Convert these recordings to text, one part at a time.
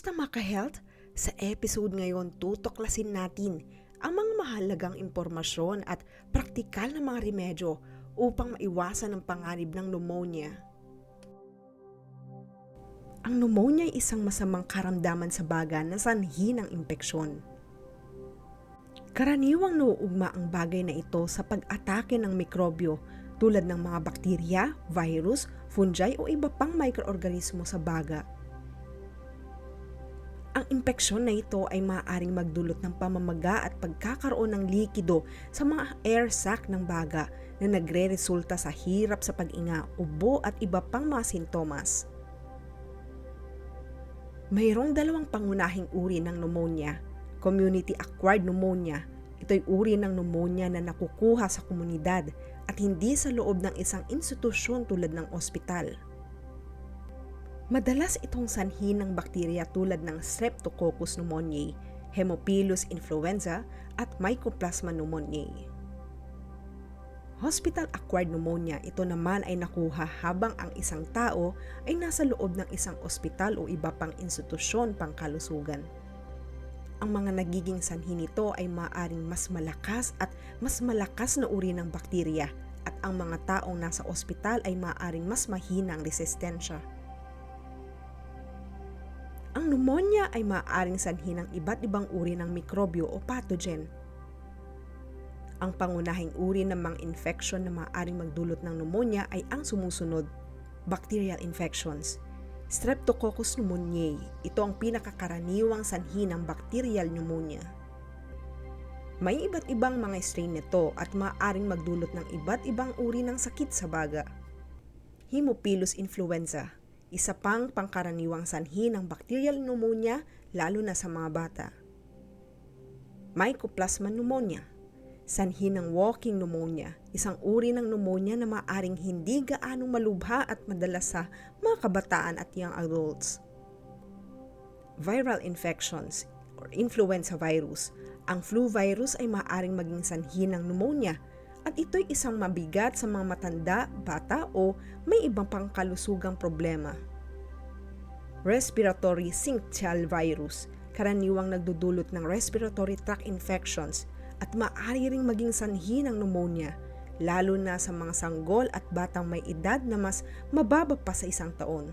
Kamusta mga ka-health? Sa episode ngayon, tutuklasin natin ang mga mahalagang impormasyon at praktikal na mga remedyo upang maiwasan ang panganib ng pneumonia. Ang pneumonia ay isang masamang karamdaman sa baga na sanhi ng impeksyon. Karaniwang nauugma ang bagay na ito sa pag-atake ng mikrobyo tulad ng mga bakterya, virus, fungi o iba pang mikroorganismo sa baga. Ang impeksyon na ito ay maaaring magdulot ng pamamaga at pagkakaroon ng likido sa mga air sac ng baga na nagre-resulta sa hirap sa pag-inga, ubo at iba pang mga sintomas. Mayroong dalawang pangunahing uri ng pneumonia, community-acquired pneumonia. Ito'y uri ng pneumonia na nakukuha sa komunidad at hindi sa loob ng isang institusyon tulad ng ospital. Madalas itong sanhi ng bakterya tulad ng Streptococcus pneumoniae, Haemophilus influenza at Mycoplasma pneumoniae. Hospital-acquired pneumonia ito naman ay nakuha habang ang isang tao ay nasa loob ng isang ospital o iba pang institusyon pangkalusugan. Ang mga nagiging sanhi nito ay maaaring mas malakas at mas malakas na uri ng bakterya at ang mga taong nasa ospital ay maaaring mas mahinang resistensya. Ang pneumonia ay maaaring sanhi ng iba't ibang uri ng mikrobyo o pathogen. Ang pangunahing uri ng mga infection na maaaring magdulot ng pneumonia ay ang sumusunod, bacterial infections. Streptococcus pneumoniae, ito ang pinakakaraniwang sanhi ng bacterial pneumonia. May iba't ibang mga strain nito at maaaring magdulot ng iba't ibang uri ng sakit sa baga. Haemophilus influenza, isa pang pangkaraniwang sanhi ng bacterial pneumonia lalo na sa mga bata. Mycoplasma pneumonia, sanhi ng walking pneumonia, isang uri ng pneumonia na maaring hindi gaanong malubha at madalas sa mga kabataan at young adults. Viral infections or influenza virus, ang flu virus ay maaring maging sanhi ng pneumonia at ito'y isang mabigat sa mga matanda, bata o may ibang pangkalusugang problema. Respiratory syncytial virus, karaniwang nagdudulot ng respiratory tract infections at maaari ring maging sanhi ng pneumonia, lalo na sa mga sanggol at batang may edad na mas mababa pa sa isang taon.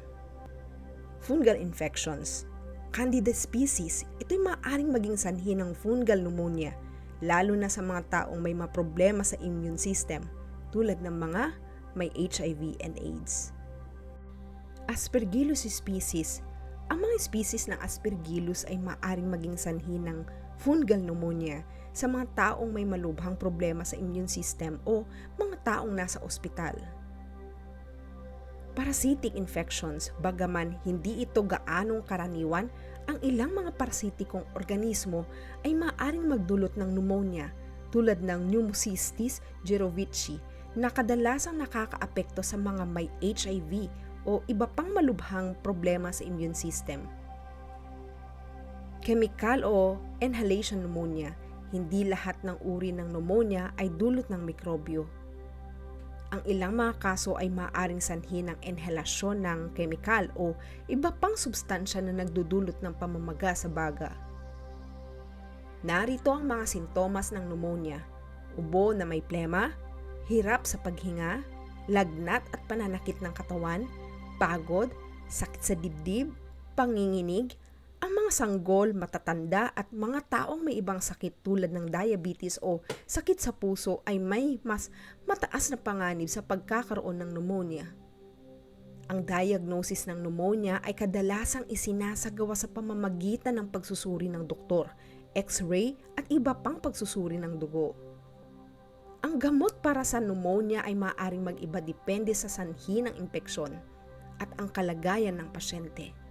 Fungal infections, Candida species, ito'y maaaring maging sanhi ng fungal pneumonia – lalo na sa mga taong may mga problema sa immune system tulad ng mga may HIV and AIDS. Aspergillus species Ang mga species ng Aspergillus ay maaring maging sanhi ng fungal pneumonia sa mga taong may malubhang problema sa immune system o mga taong nasa ospital. Parasitic infections, bagaman hindi ito gaanong karaniwan, ang ilang mga parasitikong organismo ay maaring magdulot ng pneumonia tulad ng Pneumocystis jirovecii na kadalasang nakakaapekto sa mga may HIV o iba pang malubhang problema sa immune system. Chemical o inhalation pneumonia, hindi lahat ng uri ng pneumonia ay dulot ng mikrobyo ang ilang mga kaso ay maaring sanhi ng inhalasyon ng kemikal o iba pang substansya na nagdudulot ng pamamaga sa baga. Narito ang mga sintomas ng pneumonia. Ubo na may plema, hirap sa paghinga, lagnat at pananakit ng katawan, pagod, sakit sa dibdib, panginginig, ang mga sanggol, matatanda at mga taong may ibang sakit tulad ng diabetes o sakit sa puso ay may mas mataas na panganib sa pagkakaroon ng pneumonia. Ang diagnosis ng pneumonia ay kadalasang isinasagawa sa pamamagitan ng pagsusuri ng doktor, x-ray at iba pang pagsusuri ng dugo. Ang gamot para sa pneumonia ay maaaring mag-iba depende sa sanhi ng impeksyon at ang kalagayan ng pasyente.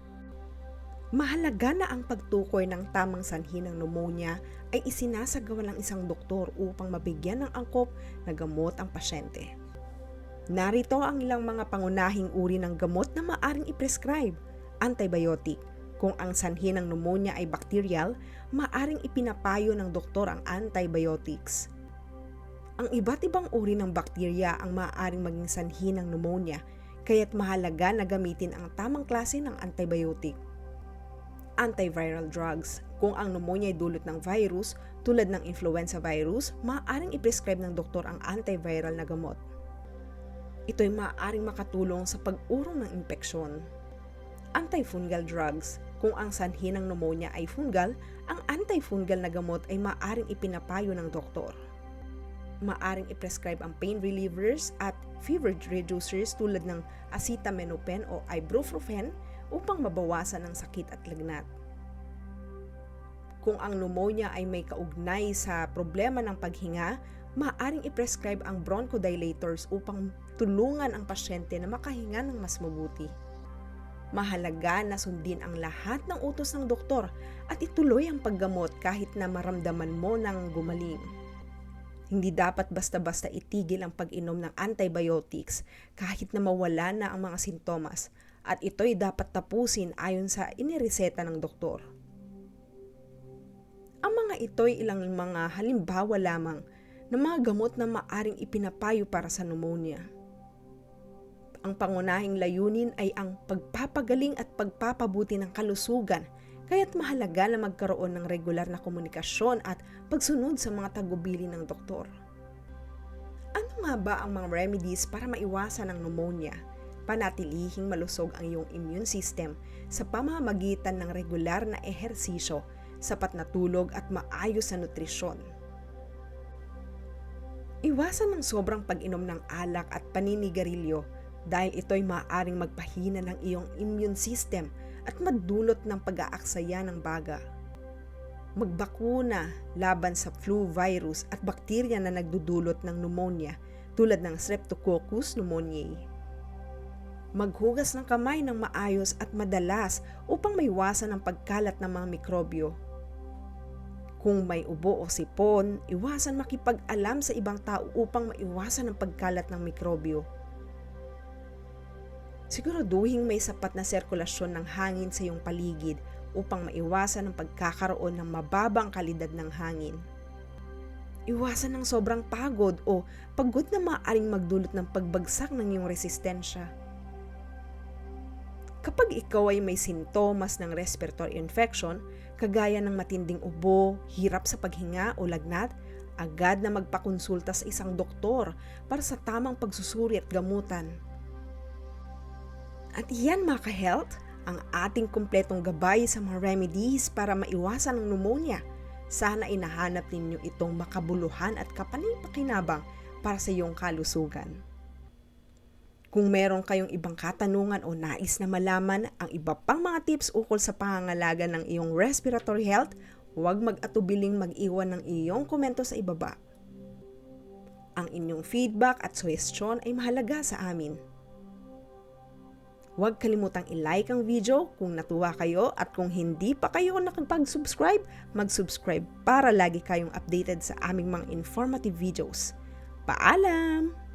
Mahalaga na ang pagtukoy ng tamang sanhi ng pneumonia ay isinasagawa ng isang doktor upang mabigyan ng angkop na gamot ang pasyente. Narito ang ilang mga pangunahing uri ng gamot na maaring i-prescribe. Antibiotic. Kung ang sanhi ng pneumonia ay bacterial, maaring ipinapayo ng doktor ang antibiotics. Ang iba't ibang uri ng bakterya ang maaaring maging sanhi ng pneumonia, kaya't mahalaga na gamitin ang tamang klase ng antibiotic Antiviral drugs. Kung ang pneumonia ay dulot ng virus, tulad ng influenza virus, maaaring i-prescribe ng doktor ang antiviral na gamot. Ito'y maaaring makatulong sa pag-urong ng impeksyon. Antifungal drugs. Kung ang sanhi ng pneumonia ay fungal, ang antifungal na gamot ay maaaring ipinapayo ng doktor. Maaring i-prescribe ang pain relievers at fever reducers tulad ng acetaminophen o ibuprofen upang mabawasan ang sakit at lagnat. Kung ang pneumonia ay may kaugnay sa problema ng paghinga, maaring i-prescribe ang bronchodilators upang tulungan ang pasyente na makahinga ng mas mabuti. Mahalaga na sundin ang lahat ng utos ng doktor at ituloy ang paggamot kahit na maramdaman mo ng gumaling. Hindi dapat basta-basta itigil ang pag-inom ng antibiotics kahit na mawala na ang mga sintomas at ito'y dapat tapusin ayon sa inireseta ng doktor. Ang mga ito'y ilang mga halimbawa lamang ng mga gamot na maaring ipinapayo para sa pneumonia. Ang pangunahing layunin ay ang pagpapagaling at pagpapabuti ng kalusugan kaya't mahalaga na magkaroon ng regular na komunikasyon at pagsunod sa mga tagubili ng doktor. Ano nga ba ang mga remedies para maiwasan ang pneumonia? Panatilihing malusog ang iyong immune system sa pamamagitan ng regular na ehersisyo, sapat na tulog at maayos na nutrisyon. Iwasan ng sobrang pag-inom ng alak at paninigarilyo dahil ito'y maaaring magpahina ng iyong immune system at madulot ng pag-aaksaya ng baga. Magbakuna laban sa flu virus at bakterya na nagdudulot ng pneumonia tulad ng Streptococcus pneumoniae. Maghugas ng kamay ng maayos at madalas upang maiwasan ang pagkalat ng mga mikrobyo. Kung may ubo o sipon, iwasan makipag-alam sa ibang tao upang maiwasan ang pagkalat ng mikrobyo Siguraduhin may sapat na sirkulasyon ng hangin sa iyong paligid upang maiwasan ang pagkakaroon ng mababang kalidad ng hangin. Iwasan ng sobrang pagod o pagod na maaaring magdulot ng pagbagsak ng iyong resistensya. Kapag ikaw ay may sintomas ng respiratory infection, kagaya ng matinding ubo, hirap sa paghinga o lagnat, agad na magpakonsulta sa isang doktor para sa tamang pagsusuri at gamutan. At iyan mga ka-health, ang ating kumpletong gabay sa mga remedies para maiwasan ang pneumonia. Sana inahanap ninyo itong makabuluhan at kapanipakinabang para sa iyong kalusugan. Kung meron kayong ibang katanungan o nais na malaman ang iba pang mga tips ukol sa pangangalaga ng iyong respiratory health, huwag mag-atubiling mag-iwan ng iyong komento sa ibaba. Ang inyong feedback at suggestion ay mahalaga sa amin. Huwag kalimutang i-like ang video kung natuwa kayo at kung hindi pa kayo nakapag-subscribe, mag-subscribe para lagi kayong updated sa aming mga informative videos. Paalam!